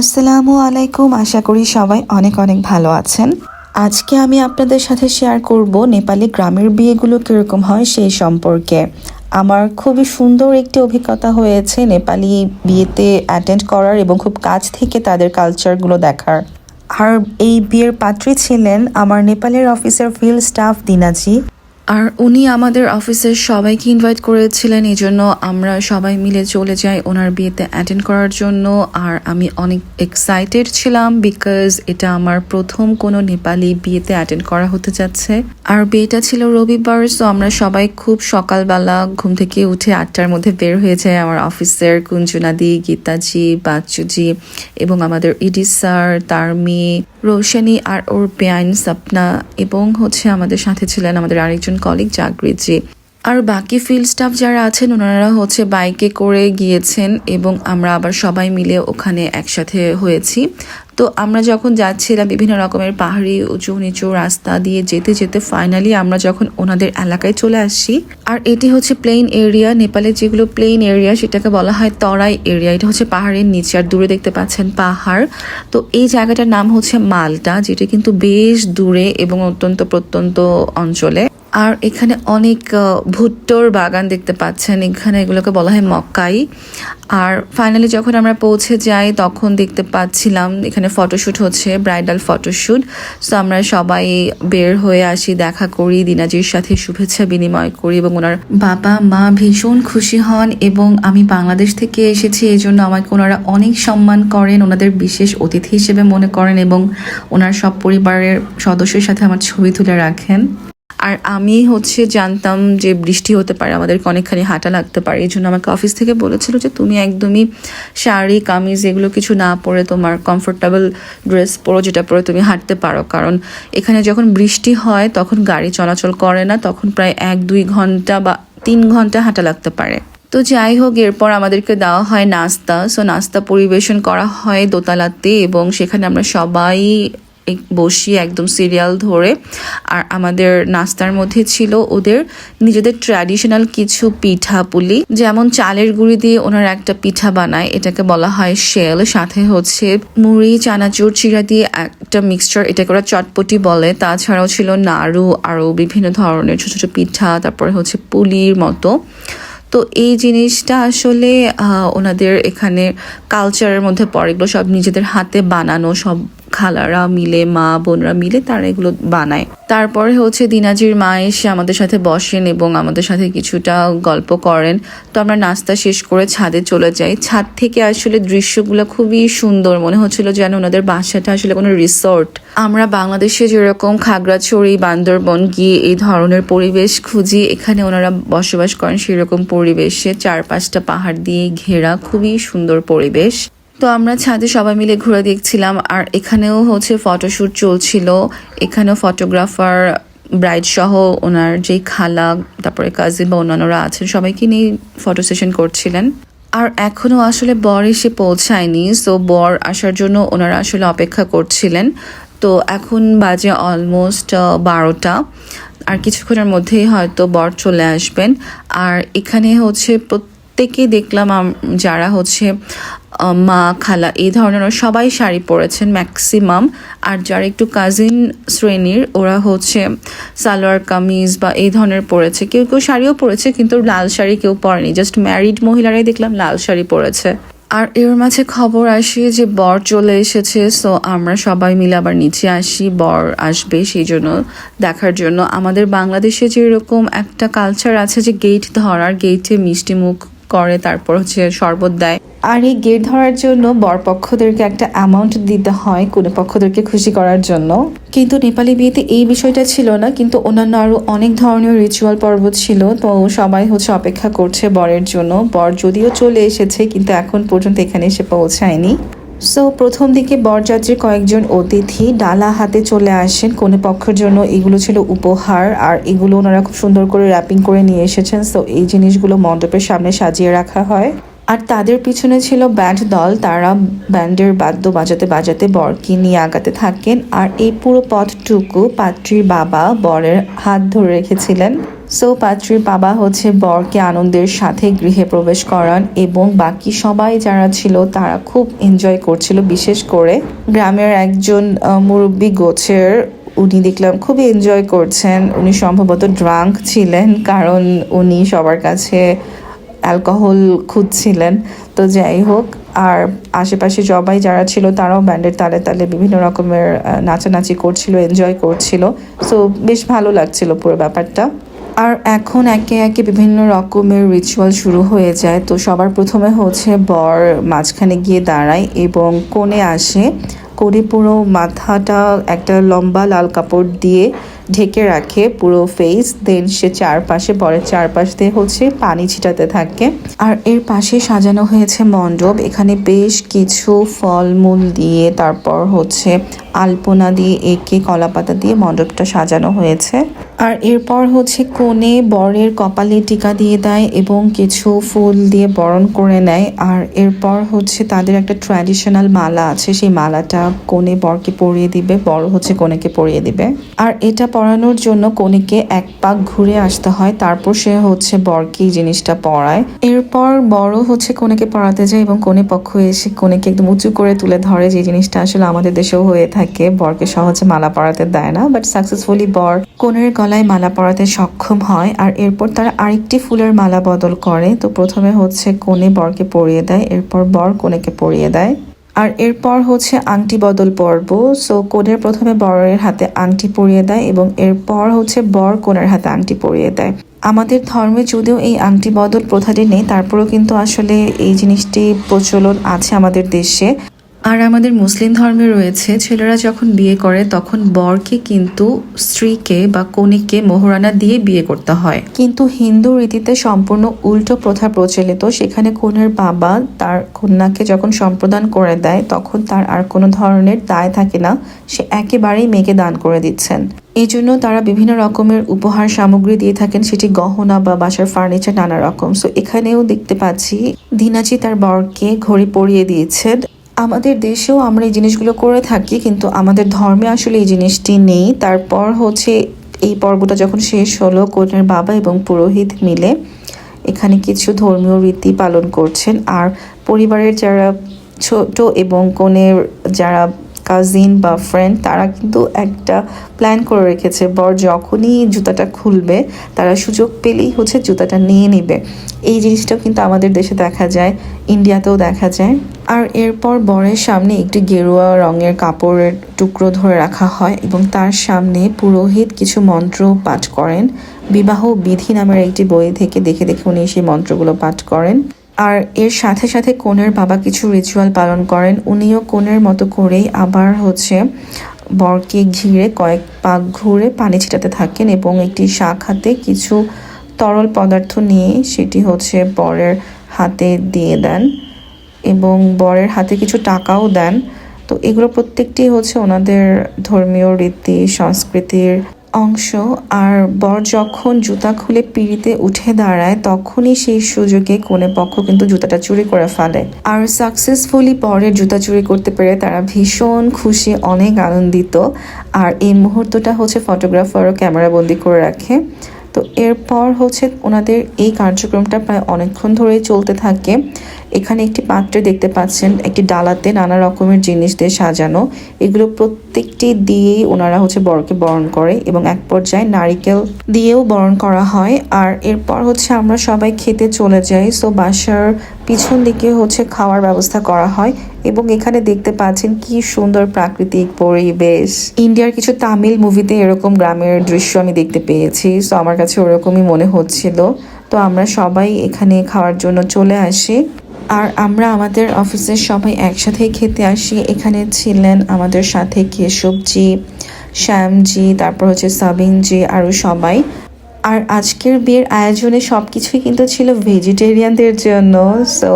আসসালামু আলাইকুম। আশা করি সবাই অনেক অনেক ভালো আছেন। আজকে আমি আপনাদের সাথে শেয়ার করব নেপালি গ্রামের বিয়েগুলো কীরকম হয় সেই সম্পর্কে। আমার খুবই সুন্দর একটি অভিজ্ঞতা হয়েছে নেপালি বিয়েতে অ্যাটেন্ড করার এবং খুব কাছ থেকে তাদের কালচারগুলো দেখার। আর এই বিয়ের পাত্রী ছিলেন আমার নেপালের অফিসের ফিল্ড স্টাফ দিনাজি। আর উনি আমাদের অফিসের সবাইকে ইনভাইট করেছিলেন এই জন্য আমরা সবাই মিলে চলে যাই ওনার বিয়েতে অ্যাটেন্ড করার জন্য। আর আমি অনেক এক্সাইটেড ছিলাম বিকজ এটা আমার প্রথম কোনো নেপালি বিয়েতে অ্যাটেন্ড করা হতে যাচ্ছে। আর বিয়েটা ছিল রবিবার সো আমরা সবাই খুব সকালবেলা ঘুম থেকে উঠে আটটার মধ্যে বের হয়ে যাই আমার অফিসের কুঞ্জনাদি গীতাজি বাচ্চুজি এবং আমাদের ইডি স্যার, তার মেয়ে, রোশানি আর ওর বেআইন সপনা এবং হচ্ছে আমাদের সাথে ছিলেন আমাদের আরেকজন কলিগ জাগৃত জি আর বাকি ফিল্ড স্টাফ যারা আছেন, ওনারা হচ্ছে বাইকে করে গিয়েছেন এবং আমরা আবার সবাই মিলে ওখানে একসাথে হয়েছি। তো আমরা যখন যাচ্ছিলাম বিভিন্ন রকমের পাহাড়ি, উঁচু নিচু রাস্তা দিয়ে যেতে যেতে ফাইনালি আমরা যখন ওনাদের এলাকায় চলে আসছি, আর এটি হচ্ছে প্লেন এরিয়া নেপালের যেগুলো প্লেন এরিয়া সেটাকে বলা হয় তরাই এরিয়া এটা হচ্ছে পাহাড়ের নিচে, আর দূরে দেখতে পাচ্ছেন পাহাড়। তো এই জায়গাটার নাম হচ্ছে মালটা যেটা কিন্তু বেশ দূরে এবং অত্যন্ত প্রত্যন্ত অঞ্চলে। আর এখানে অনেক ভুট্টোর বাগান দেখতে পাচ্ছেন। এখানে এগুলোকে বলা হয় মক্কাই। আর ফাইনালি যখন আমরা পৌঁছে যাই, তখন দেখতে পাচ্ছিলাম, এখানে ফটোশ্যুট হচ্ছে ব্রাইডাল ফটোশ্যুট সো আমরা সবাই বের হয়ে আসি, দেখা করি, দিনাজির সাথে শুভেচ্ছা বিনিময় করি এবং ওনার বাবা, মা ভীষণ খুশি হন এবং আমি বাংলাদেশ থেকে এসেছি এই জন্য আমাকে ওনারা অনেক সম্মান করেন, ওনাদের বিশেষ অতিথি হিসেবে মনে করেন এবং ওনার সব পরিবারের সদস্যের সাথে আমার ছবি তুলে রাখেন। আর আমি হচ্ছে জানতাম যে বৃষ্টি হতে পারে, আমাদেরকে অনেকখানি হাঁটা লাগতে পারে। এই জন্য আমাকে অফিস থেকে বলেছিল যে তুমি একদমই শাড়ি, কামিজ এগুলো কিছু না পরে তোমার কমফোর্টেবল ড্রেস পরো, যেটা পরে তুমি হাঁটতে পারো। কারণ এখানে যখন বৃষ্টি হয়, তখন গাড়ি চলাচল করে না, তখন প্রায় এক, দুই ঘণ্টা বা তিন ঘণ্টা হাঁটা লাগতে পারে। তো যাই হোক, এরপর আমাদেরকে দেওয়া হয় নাস্তা। সো নাস্তা পরিবেশন করা হয় দোতলাতে এবং সেখানে আমরা সবাই বসি একদম সিরিয়াল ধরে। আর আমাদের নাস্তার মধ্যে ছিল ওদের নিজেদের ট্র্যাডিশনাল কিছু পিঠা পুলি। যেমন চালের গুঁড়ি দিয়ে ওনারা একটা পিঠা বানায়, এটাকে বলা হয় শেল সাথে হচ্ছে মুড়ি, চানাচুর, চিরা দিয়ে একটা মিক্সচার এটাকে ওরা চটপটি বলে। তাছাড়াও ছিল নাড়ু আরও বিভিন্ন ধরনের ছোট ছোট পিঠা, তারপরে হচ্ছে পুলির মতো। তো এই জিনিসটা আসলে ওনাদের এখানে কালচারের মধ্যে পড়ে। এগুলো সব নিজেদের হাতে বানানো, সব খালারা মিলে, মা বোনরা মিলে তারা এগুলো বানায়। তারপরে হচ্ছে দিনাজির মা এসে আমাদের সাথে বসেন এবং আমাদের সাথে কিছুটা গল্প করেন। তো আমরা নাস্তা শেষ করে ছাদে চলে যাই। ছাদ থেকে আসলে দৃশ্যগুলো খুবই সুন্দর। মনে হচ্ছিল যেন ওনাদের বাসাটা আসলে কোনো রিসর্ট। আমরা বাংলাদেশে যেরকম খাগড়াছড়ি, বান্দরবন গিয়ে এই ধরনের পরিবেশ খুঁজি, এখানে ওনারা বসবাস করেন সেরকম পরিবেশে। চার পাঁচটা পাহাড় দিয়ে ঘেরা, খুবই সুন্দর পরিবেশ। তো আমরা ছাদে সবাই মিলে ঘুরে দেখছিলাম, আর এখানেও হচ্ছে ফটোশ্যুট চলছিল। এখানেও ফটোগ্রাফার ব্রাইড সহ ওনার যে খালা, তারপরে কাজিন বা অন্যান্যরা আছেন, সবাইকে নিয়ে ফটো সেশন করছিলেন। আর এখনও আসলে বর এসে পৌঁছায়নি সো বর আসার জন্য ওনারা আসলে অপেক্ষা করছিলেন। তো এখন বাজে অলমোস্ট বারোটা। আর কিছুক্ষণের মধ্যেই হয়তো বর চলে আসবেন। আর এখানে হচ্ছে প্রত্যেকেই দেখলাম যারা হচ্ছে মা, খালা, এই ধরনের সবাই শাড়ি পরেছেন ম্যাক্সিমাম আর যারা একটু কাজিন শ্রেণির, ওরা হচ্ছে সালোয়ার কামিজ বা এই ধরনের পরেছে। কেউ কেউ শাড়িও পরেছে, কিন্তু লাল শাড়ি কেউ পরেনি। জাস্ট ম্যারিড মহিলারাই দেখলাম লাল শাড়ি পরেছে। আর এর মাঝে খবর আসে যে, বর চলে এসেছে সো আমরা সবাই মিলে আবার নিচে আসি, বর আসবে সেই জন্য দেখার জন্য। আমাদের বাংলাদেশে যেরকম একটা কালচার আছে যে গেট ধরার গেটে মিষ্টি মুখ করে, তারপর হচ্ছে শরবত দেয়। আর এই গেট ধরার জন্য বরপক্ষদেরকে একটা অ্যামাউন্ট দিতে হয় কোনো পক্ষদেরকে খুশি করার জন্য। কিন্তু নেপালি বিয়েতে এই বিষয়টা ছিল না, কিন্তু অন্যান্য আরও অনেক ধরনের রিচুয়াল পর্ব ছিল, তো সবাই হচ্ছে অপেক্ষা করছে বরের জন্য। বর যদিও চলে এসেছে, কিন্তু এখন পর্যন্ত এখানে এসে পৌঁছায়নি। সো প্রথম দিকে বরযাত্রীর কয়েকজন অতিথি ডালা হাতে চলে আসেন। কোনো পক্ষের জন্য এগুলো ছিল উপহার, আর এগুলো ওনারা খুব সুন্দর করে র্যাপিং করে নিয়ে এসেছেন। সো এই জিনিসগুলো মণ্ডপের সামনে সাজিয়ে রাখা হয়। আর তাদের পিছনে ছিল ব্যান্ড দল। তারা ব্যান্ডের বাদ্য বাজাতে বাজাতে বরকে নিয়ে আগাতে থাকেন আর এই পুরো পথটুকু পাত্রীর বাবা বরের হাত ধরে রেখেছিলেন। সো, পাত্রীর বাবা হচ্ছে বরকে আনন্দের সাথে গৃহে প্রবেশ করান এবং বাকি সবাই যারা ছিল তারা খুব এনজয় করছিল। বিশেষ করে গ্রামের একজন মুরব্বী গোছের, উনি দেখলাম খুবই এনজয় করছেন। উনি সম্ভবত ড্রাঙ্ক ছিলেন, কারণ উনি সবার কাছে অ্যালকোহল খুঁজছিলেন। তো যাই হোক, আর আশেপাশে সবাই যারা ছিল তারাও ব্যান্ডের তালে তালে বিভিন্ন রকমের নাচানাচি করছিল এনজয় করছিল। সো বেশ ভালো লাগছিল পুরো ব্যাপারটা। আর এখন একে একে বিভিন্ন রকমের রিচুয়াল শুরু হয়ে যায়। তো সবার প্রথমে হচ্ছে বর মাঝখানে গিয়ে দাঁড়ায় এবং কোণে আসে। কোণে পুরো মাথাটা একটা লম্বা লাল কাপড় দিয়ে ঢেকে রাখে পুরো ফেস দেন সে চারপাশে, বরের চারপাশ দিয়ে হচ্ছে পানি ছিটাতে থাকে। আর এর পাশে সাজানো হয়েছে মণ্ডপ, এখানে বেশ কিছু ফলমূল দিয়ে তারপর হচ্ছে আলপনা দিয়ে এঁকে কলাপাতা দিয়ে মণ্ডপটা সাজানো হয়েছে। আর এরপর হচ্ছে কোণে বরের কপালে টিকা দিয়ে দেয় এবং কিছু ফুল দিয়ে বরণ করে নেয়। আর এরপর হচ্ছে তাদের একটা ট্র্যাডিশনাল মালা আছে, সেই মালাটা কোণে বরকে পরিয়ে দিবে বড় হচ্ছে কনেকে পরিয়ে দিবে। আর এটা পরানোর জন্য কনেকে এক পাক ঘুরে আসতে হয়, তারপর সে হচ্ছে বরকে এই জিনিসটা পরায়। এরপর বড় হচ্ছে কনেকে পরাতে যায় এবং কোনে পক্ষ এসে কনেকে একদম উঁচু করে তুলে ধরে যে জিনিসটা আসলে আমাদের দেশেও হয়ে থাকে। বরকে সহজে মালা পরাতে দেয় না বাট সাকসেসফুলি বর কনের গলায় মালা পরাতে সক্ষম হয়, আর এরপর তারা আরেকটি ফুলের মালা বদল করে। তো প্রথমে হচ্ছে কনে বরকে পরিয়ে দেয়, এরপর বর কনেকে পরিয়ে দেয়। আর এরপর হচ্ছে আংটি বদল পর্ব। সো কনের প্রথমে বরের হাতে আংটি পরিয়ে দেয় এবং এরপর হচ্ছে বর কনের হাতে আংটি পরিয়ে দেয়। আমাদের ধর্মে যদিও এই আংটি বদল প্রথাটি নেই, তারপরেও কিন্তু আসলে এই জিনিসটি প্রচলন আছে আমাদের দেশে। আর আমাদের মুসলিম ধর্মে রয়েছে, ছেলেরা যখন বিয়ে করে, তখন বরকে কিন্তু স্ত্রীকে বা কনেকে মোহরানা দিয়ে বিয়ে করতে হয়। কিন্তু হিন্দু রীতিতে সম্পূর্ণ উল্টো প্রথা প্রচলিত। সেখানে কনের বাবা তার কন্যাকে যখন সম্প্রদান করে দেয়, তখন তার আর কোনো ধরনের দায় থাকে না। সে একেবারেই মেয়েকে দান করে দিচ্ছেন। এই জন্য তারা বিভিন্ন রকমের উপহার সামগ্রী দিয়ে থাকেন। সেটি গহনা বা বাসার ফার্নিচার, নানা রকম। সো এখানেও দেখতে পাচ্ছি, দিনাজি তার বরকে ঘড়ি পরিয়ে দিয়েছেন। আমাদের দেশেও আমরা এই জিনিসগুলো করে থাকি, কিন্তু আমাদের ধর্মে আসলে এই জিনিসটি নেই। তারপর হচ্ছে এই পর্বটা যখন শেষ হলো কনের বাবা এবং পুরোহিত মিলে এখানে কিছু ধর্মীয় রীতি পালন করছেন। আর পরিবারের যারা ছোট এবং কনের যারা কাজিন বা ফ্রেন্ড তারা কিন্তু একটা প্ল্যান করে রেখেছে। বর যখনই জুতাটা খুলবে, তারা সুযোগ পেলেই হচ্ছে জুতাটা নিয়ে নেবে। এই জিনিসটাও কিন্তু আমাদের দেশে দেখা যায় ইন্ডিয়াতেও দেখা যায়। আর এরপর বরের সামনে একটি গেরুয়া রঙের কাপড়ের টুকরো ধরে রাখা হয় এবং তার সামনে পুরোহিত কিছু মন্ত্র পাঠ করেন। বিবাহ বিধি নামের একটি বই থেকে দেখে দেখে উনি সেই মন্ত্রগুলো পাঠ করেন। আর এর সাথে সাথে কনের বাবা কিছু রিচুয়াল পালন করেন। উনিও কনের মতো করেই আবার হচ্ছে বরকে ঘিরে কয়েক পাক ঘুরে পানি ছিটাতে থাকেন এবং একটি শাক হাতে কিছু তরল পদার্থ নিয়ে সেটি হচ্ছে বরের হাতে দিয়ে দেন এবং বরের হাতে কিছু টাকাও দেন। তো এগুলো প্রত্যেকটি হচ্ছে ওনাদের ধর্মীয় রীতি, সংস্কৃতির অংশ আর বর যখন জুতা খুলে পিড়িতে উঠে দাঁড়ায়, তখনই সেই সুযোগে কোনে পক্ষ কিন্তু জুতাটা চুরি করে ফেলে। আর সাকসেসফুলি বরের জুতা চুরি করতে পেরে তারা ভীষণ খুশি, অনেক আনন্দিত। আর এই মুহূর্তটা হচ্ছে ফটোগ্রাফারও ক্যামেরা বন্দি করে রাখে। তো এরপর হচ্ছে ওনাদের এই কার্যক্রমটা প্রায় অনেকক্ষণ ধরেই চলতে থাকে। এখানে একটি পাত্রে দেখতে পাচ্ছেন একটি ডালাতে নানা রকমের জিনিস দিয়ে সাজানো। এগুলো প্রত্যেকটি দিয়েই ওনারা হচ্ছে বরকে বরণ করে এবং এক পর্যায়ে নারিকেল দিয়েও বরণ করা হয়। আর এরপর হচ্ছে আমরা সবাই খেতে চলে যাই। সো বাসার পিছন দিকে হচ্ছে খাওয়ার ব্যবস্থা করা হয় এবং এখানে দেখতে পাচ্ছেন কি সুন্দর প্রাকৃতিক পরিবেশ। ইন্ডিয়ার কিছু তামিল মুভিতে এরকম গ্রামের দৃশ্য আমি দেখতে পেয়েছি। সো আমার কাছে ওরকমই মনে হচ্ছিল। তো আমরা সবাই এখানে খাওয়ার জন্য চলে আসি। আর আমরা আমাদের অফিসের সবাই একসাথেই খেতে আসি। এখানে ছিলেন আমাদের সাথে কেশবজি, শ্যামজি, তারপর হচ্ছে সাবিনজি আরও সবাই। আর আজকের বিয়ের আয়োজনে সব কিছুই কিন্তু ছিল ভেজিটেরিয়ানদের জন্য। সো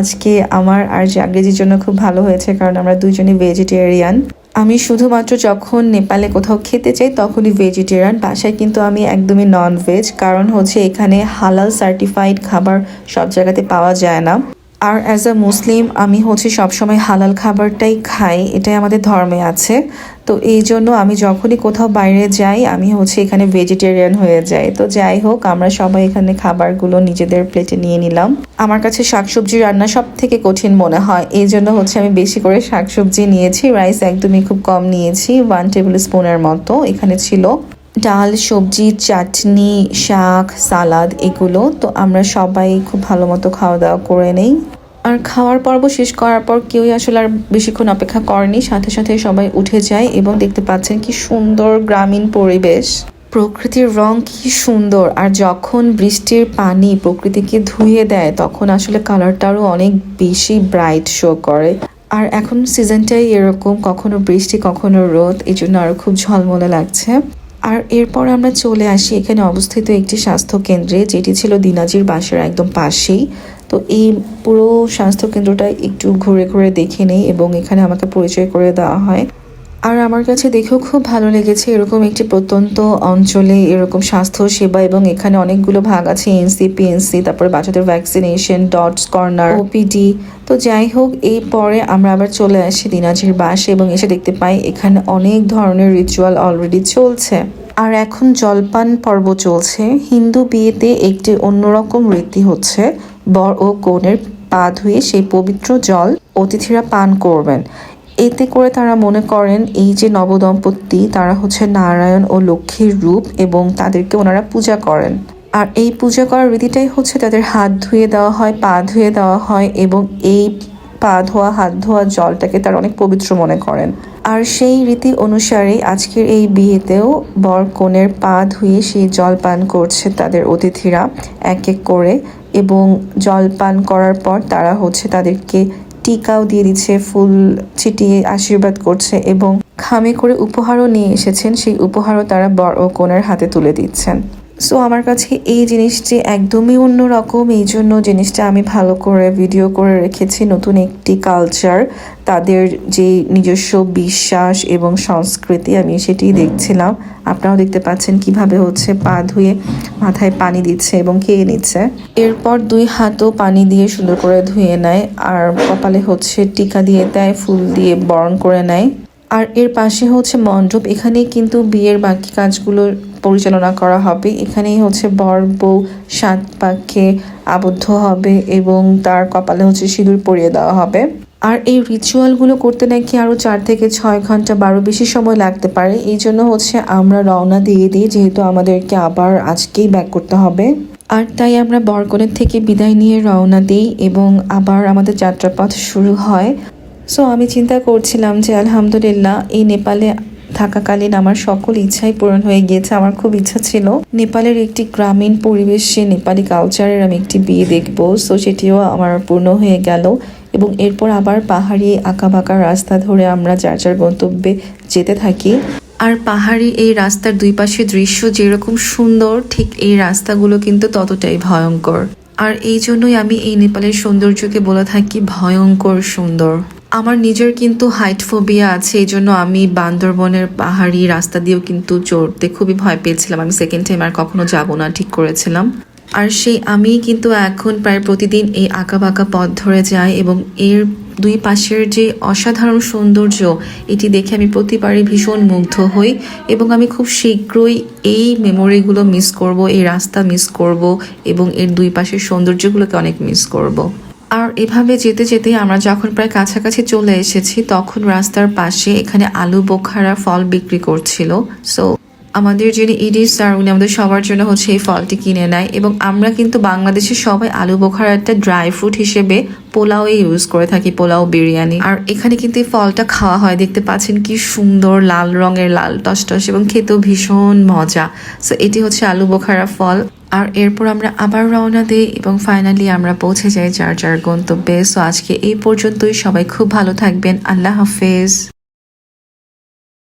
আজকে আমার আর জাগরিজির জন্য খুব ভালো হয়েছে কারণ আমরা দুজনই ভেজিটেরিয়ান আমি শুধুমাত্র যখন নেপালে কোথাও খেতে চাই তখনই ভেজিটেরিয়ান বাসায় কিন্তু আমি একদমই নন ভেজ কারণ হচ্ছে এখানে হালাল সার্টিফাইড খাবার সব জায়গাতে পাওয়া যায় না। আর অ্যাজ আ মুসলিম আমি হচ্ছে সবসময় হালাল খাবারটাই খাই, এটাই আমাদের ধর্মে আছে। তো এই জন্য আমি যখনই কোথাও বাইরে যাই, আমি হচ্ছে এখানে ভেজিটেরিয়ান হয়ে যাই। তো যাই হোক, আমরা সবাই এখানে খাবারগুলো নিজেদের প্লেটে নিয়ে নিলাম। আমার কাছে শাকসবজি রান্না সব থেকে কঠিন মনে হয়। এই জন্য হচ্ছে আমি বেশি করে শাকসবজি নিয়েছি রাইস একদমই খুব কম নিয়েছি ওয়ান টেবিল স্পুনের মতো এখানে ছিল। ডাল, সবজি, চাটনি, শাক, সালাদ, এগুলো। তো আমরা সবাই খুব ভালো মতো খাওয়া দাওয়া করে নেই। আর খাওয়ার পর্ব শেষ করার পর কেউই আসলে আর বেশিক্ষণ অপেক্ষা করেনি। সাথে সাথে সবাই উঠে যায় এবং দেখতে পাচ্ছেন কি সুন্দর গ্রামীণ পরিবেশ। প্রকৃতির রং কি সুন্দর। আর যখন বৃষ্টির পানি প্রকৃতিকে ধুয়ে দেয়, তখন আসলে কালারটারও অনেক বেশি ব্রাইট শো করে। আর এখন সিজনটাই এরকম, কখনো বৃষ্টি, কখনো রোদ এই জন্য আরও খুব ঝলমলে লাগছে। আর এরপর আমরা চলে আসি এখানে অবস্থিত একটি স্বাস্থ্য কেন্দ্রে যেটি ছিল দিনাজির বাসার একদম পাশেই। তো এই পুরো স্বাস্থ্য কেন্দ্রটা একটু ঘুরে ঘুরে দেখে নেই এবং এখানে আমাকে পরিচয় করে দেওয়া হয়। আর আমার কাছে দেখেও খুব ভালো লেগেছে এরকম একটি প্রত্যন্ত অঞ্চলে এরকম স্বাস্থ্য সেবা এবং এখানে অনেকগুলো ভাগ আছে এনসি পিএনসি তারপরে বাচ্চাদের ভ্যাকসিনেশন ডটস কর্নার ওপিডি তো যাই হোক, এই পরে আমরা আবার চলে আসি দিনাজির বাসে এবং এসে দেখতে পাই এখানে অনেক ধরনের রিচুয়াল অলরেডি চলছে। আর এখন জলপান পর্ব চলছে। হিন্দু বিয়েতে একটি অন্যরকম রীতি হচ্ছে, বর ও কনের পা ধুয়ে সেই পবিত্র জল অতিথিরা পান করবেন। এতে করে তারা মনে করেন, এই যে নবদম্পতি, তারা হচ্ছে নারায়ণ ও লক্ষ্মীর রূপ এবং তাদেরকে ওনারা পূজা করেন। আর এই পূজা করার রীতিটাই হচ্ছে তাদের হাত ধুয়ে দেওয়া হয়, পা ধুয়ে দেওয়া হয় এবং এই পা ধোয়া, হাত ধোয়া জলটাকে তারা অনেক পবিত্র মনে করেন। আর সেই রীতি অনুসারে আজকের এই বিয়েতেও বর কনের পা ধুয়ে সেই জল পান করছে তাদের অতিথিরা, এক এক করে এবং জল পান করার পর তারা হচ্ছে তাদেরকে টিকাও দিয়ে দিচ্ছে, ফুল ছিটিয়ে আশীর্বাদ করছে এবং খামে করে উপহারও নিয়ে এসেছেন। সেই উপহারও তারা বর ও কনের হাতে তুলে দিচ্ছেন। সো আমার কাছে এই জিনিসটি একদমই অন্যরকম। এই জন্য জিনিসটা আমি ভালো করে ভিডিও করে রেখেছি। নতুন একটি কালচার তাদের যে নিজস্ব বিশ্বাস এবং সংস্কৃতি, আমি সেটি দেখছিলাম। আপনারাও দেখতে পাচ্ছেন কীভাবে হচ্ছে পা ধুয়ে মাথায় পানি দিচ্ছে এবং খেয়ে নিচ্ছে। এরপর দুই হাতও পানি দিয়ে সুন্দর করে ধুয়ে নেয় আর কপালে হচ্ছে টিকা দিয়ে দেয়, ফুল দিয়ে বরণ করে নেয়। আর এর পাশে হচ্ছে মণ্ডপ। এখানেই কিন্তু বিয়ের বাকি কাজগুলো পরিচালনা করা হবে। এখানেই হচ্ছে বর, বউ সাত পাকে আবদ্ধ হবে এবং তার কপালে হচ্ছে সিঁদুর পরিয়ে দেওয়া হবে। আর এই রিচুয়ালগুলো করতে নাকি আরও চার থেকে ছয় ঘণ্টা, বারো বেশি সময় লাগতে পারে। এই জন্য হচ্ছে আমরা রওনা দিয়ে দিই, যেহেতু আমাদেরকে আবার আজকেই ব্যাক করতে হবে। আর তাই আমরা বরকনের থেকে বিদায় নিয়ে রওনা দিই এবং আবার আমাদের যাত্রাপথ শুরু হয়। সো আমি চিন্তা করছিলাম যে আলহামদুলিল্লাহ এই নেপালে থাকাকালীন আমার সকল ইচ্ছাই পূরণ হয়ে গিয়েছে। আমার খুব ইচ্ছা ছিল। নেপালের একটি গ্রামীণ পরিবেশে নেপালি কালচারের আমি একটি বিয়ে দেখব। সো সেটিও আমার পূর্ণ হয়ে গেল এবং এরপর আবার পাহাড়ি আঁকাবাঁকা রাস্তা ধরে আমরা যার যার গন্তব্যে যেতে থাকি। আর পাহাড়ি এই রাস্তার দুই পাশে দৃশ্য যেরকম সুন্দর, ঠিক এই রাস্তাগুলো কিন্তু ততটাই ভয়ঙ্কর। আর এই জন্যই আমি এই নেপালের সৌন্দর্যকে বলে থাকি ভয়ঙ্কর সুন্দর। আমার নিজের কিন্তু হাইট ফোবিয়া আছে, এই জন্য আমি বান্দরবনের পাহাড়ি রাস্তা দিয়েও কিন্তু চড়তে খুবই ভয় পেয়েছিলাম আমি সেকেন্ড টাইম আর কখনো যাব না, ঠিক করেছিলাম আর সেই আমি কিন্তু এখন প্রায় প্রতিদিন এই আঁকা বাঁকা পথ ধরে যাই এবং এর দুই পাশের যে অসাধারণ সৌন্দর্য, এটি দেখে আমি প্রতিবারই ভীষণ মুগ্ধ হই এবং আমি খুব শীঘ্রই এই মেমোরিগুলো মিস করব, এই রাস্তা মিস করব এবং এর দুই পাশের সৌন্দর্যগুলোকে অনেক মিস করব। আর এভাবে যেতে যেতে আমরা যখন প্রায় কাছাকাছি চলে এসেছি, তখন রাস্তার পাশে এখানে আলু বোখারা ফল বিক্রি করছিল। সো আমাদের যিনি ইডি স্যার উনি আমাদের সবার জন্য হচ্ছে এই ফলটি কিনে নেয় এবং আমরা কিন্তু বাংলাদেশে সবাই আলু বোখারাটা ড্রাই ফ্রুট হিসেবে পোলাও ইউজ করে থাকি, পোলাও, বিরিয়ানি। আর এখানে কিন্তু এই ফলটা খাওয়া হয়, দেখতে পাচ্ছেন কি সুন্দর লাল রঙের লাল টসটস এবং খেতেও ভীষণ মজা। সো এটি হচ্ছে আলু বোখারা ফল। আর এরপর আমরা আবার রওনা দিই এবং ফাইনালি আমরা পৌঁছে যাই যার যার গন্তব্যে। সো আজকে এই পর্যন্তই। সবাই খুব ভালো থাকবেন। আল্লাহ হাফেজ।